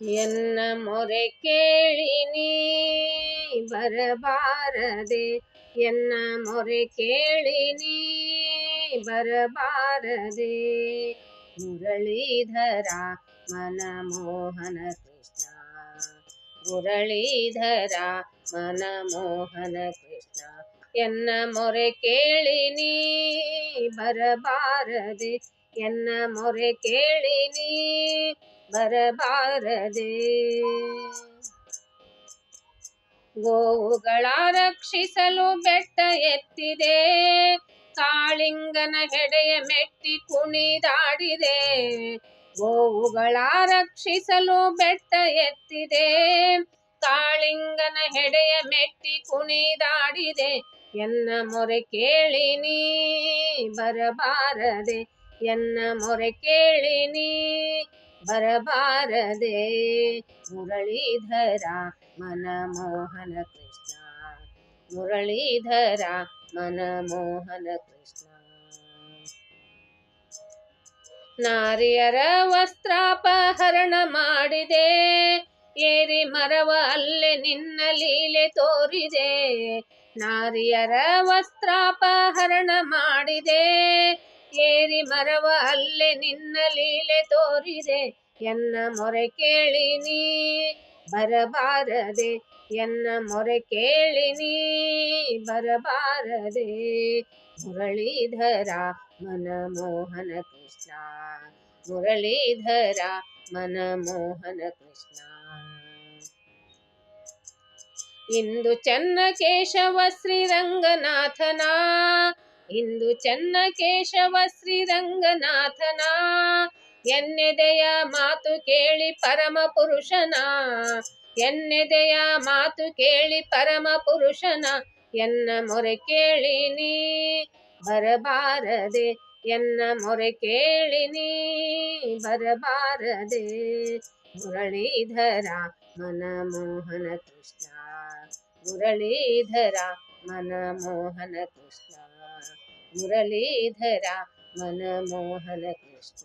ಎನ್ನ ಮೊರೆ ಕೇಳಿ ನೀ ಬರಬಾರದೆ ಎನ್ನ ಮೊರೆ ಕೇಳಿ ನೀ ಬರಬಾರದೆ ಮುರಳೀಧರ ಮನಮೋಹನ ಕೃಷ್ಣ ಮುರಳೀಧರ ಮನಮೋಹನ ಕೃಷ್ಣ ಎನ್ನ ಮೊರೆ ಕೇಳಿ ನೀ ಬರಬಾರದೆ ಎನ್ನ ಮೊರೆ ಕೇಳಿ ನೀ ಬರಬಾರದೆ. ಗೋವುಗಳ ರಕ್ಷಿಸಲು ಬೆಟ್ಟ ಎತ್ತಿದೆ. ಕಾಳಿಂಗನ ಹೆಡೆಯ ಮೆಟ್ಟಿ ಕುಣಿದಾಡಿದೆ. ಗೋವುಗಳ ರಕ್ಷಿಸಲು ಬೆಟ್ಟ ಎತ್ತಿದೆ. ಕಾಳಿಂಗನ ಹೆಡೆಯ ಮೆಟ್ಟಿ ಕುಣಿದಾಡಿದೆ. ಎನ್ನ ಮೊರೆ ಕೇಳಿ ನೀ ಬರಬಾರದೆ. ಎನ್ನ ಮೊರೆ ಕೇಳಿ ನೀ ಬರಬಾರದೆ ಮುರಳೀಧರ ಮನಮೋಹನ ಕೃಷ್ಣ. ಮುರಳೀಧರ ಮನಮೋಹನ ಕೃಷ್ಣ. ನಾರಿಯರ ವಸ್ತ್ರಾಪಹರಣ ಮಾಡಿದೆ, ಏರಿ ಮರವ ಅಲ್ಲೇ ನಿನ್ನ ಲೀಲೆ ತೋರಿದೆ. ನಾರಿಯರ ವಸ್ತ್ರಾಪಹರಣ ಮಾಡಿದೆ ಏರಿ ಮರವ ಅಲ್ಲೇ ನಿನ್ನ ಲೀಲೆ ತೋರಿದೆ. ಎನ್ನ ಮೊರೆ ಕೇಳಿ ನೀ ಬರಬಾರದೆ. ಎನ್ನ ಮೊರೆ ಕೇಳಿ ನೀ ಬರಬಾರದೆ. ಮುರಳೀಧರ ಮನಮೋಹನ ಕೃಷ್ಣ, ಮುರಳೀಧರ ಮನಮೋಹನ ಕೃಷ್ಣ. ಇಂದು ಚನ್ನ ಕೇಶವ ಶ್ರೀರಂಗನಾಥನ ಇಂದು ಚೆನ್ನ ಕೇಶವ ಶ್ರೀರಂಗನಾಥನ. ಎನ್ನೆದೆಯ ಮಾತು ಕೇಳಿ ಪರಮ ಪುರುಷನ. ಎನ್ನೆದೆಯ ಮಾತು ಕೇಳಿ ಪರಮ ಪುರುಷನ. ಎನ್ನ ಮೊರೆ ಕೇಳಿ ನೀ ಬರಬಾರದೆ, ಎನ್ನ ಮೊರೆ ಕೇಳಿ ನೀ ಬರಬಾರದೆ, ಮುರಳೀಧರ ಮನಮೋಹನ ಕೃಷ್ಣ. ಮುರಳೀಧರ ಮನಮೋಹನ ಕೃಷ್ಣ. ಮುರಳೀಧರ ಮನಮೋಹನ ಕೃಷ್ಣ